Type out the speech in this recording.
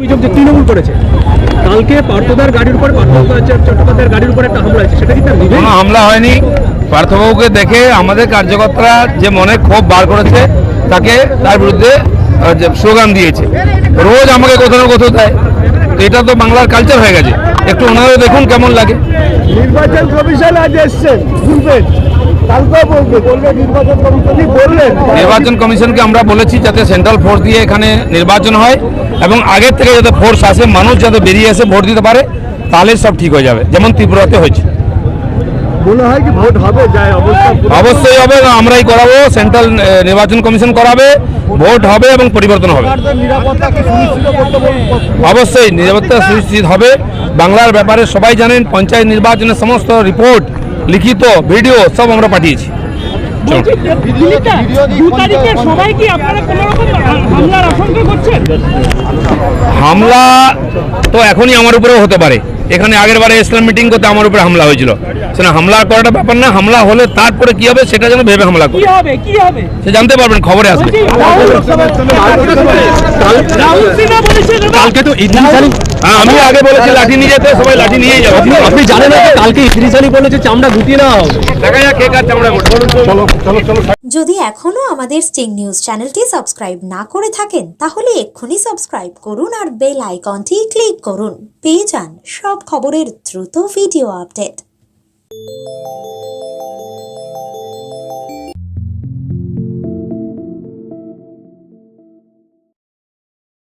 অভিযোগ যে তৃণমূল করেছে। কালকে পার্থদার গাড়ির উপরে চট্টোপাধ্যায়ের গাড়ির উপরে একটা হামলা হয়েছে সেটা কি তার কোনো হামলা হয়নি। পার্থবাবুকে দেখে আমাদের কার্যকর্তারা যে মনে ক্ষোভ বার করেছে তাকে তার বিরুদ্ধে যে স্লোগান দিয়েছে। রোজ আমাকে কোথাও না কোথাও দেয়। তো এটা তো বাংলার কালচার হয়ে গেছে। একটু ওনারা দেখুন কেমন লাগে। নির্বাচন কমিশন আজ এসছেন নির্বাচন কমিশনকে আমরা বলেছি যাতে সেন্ট্রাল ফোর্স দিয়ে এখানে নির্বাচন হয় এবং আগের থেকে যাতে ফোর্স আসে মানুষ যাতে বেরিয়ে এসে ভোট দিতে পারে তাহলে সব ঠিক হয়ে যাবে যেমন ত্রিপুরাতে হয়েছে। মনে হয় কি ভোট হবে? অবশ্যই। হবে আমরাই করাবো সেন্ট্রাল নির্বাচন কমিশন করাবে ভোট হবে এবং পরিবর্তন হবে। অবশ্যই নিরাপত্তা সুনিশ্চিত হবে। বাংলার ব্যাপারে সবাই জানেন পঞ্চায়েত নির্বাচনের সমস্ত রিপোর্ট লিখিত ভিডিও সব আমরা পাঠিয়েছি। হামলা তো এখনই আমার উপরেও হতে পারে। এখানে আগের বারে ইসলাম মিটিং করতে আমার উপরে হামলা হয়েছিল। সেটা হামলা করাটা ব্যাপার না হামলা হলে তারপরে কি হবে সেটা যেন ভেবে হামলা কি হবে কি হবে? সে জানতে পারবেন খবরে আসবে। কালকে তো হ্যাঁ আমি আগে বলেছি লাঠি নিয়ে যেতে সবাই লাঠি নিয়ে যাবে। আপনি জানেন না কালকে ইদ্রিস আলী বলেছে চামড়া গুটিয়ে নাও দেখা যাক কে কার চামড়া করছে যদি এখনও আমাদের স্টিং নিউজ চ্যানেলটি সাবস্ক্রাইব না করে থাকেন তাহলে এক্ষুনি সাবস্ক্রাইব করুন আর বেল আইকনটি ক্লিক করুন। পেয়ে যান সব খবরের দ্রুত ভিডিও আপডেট।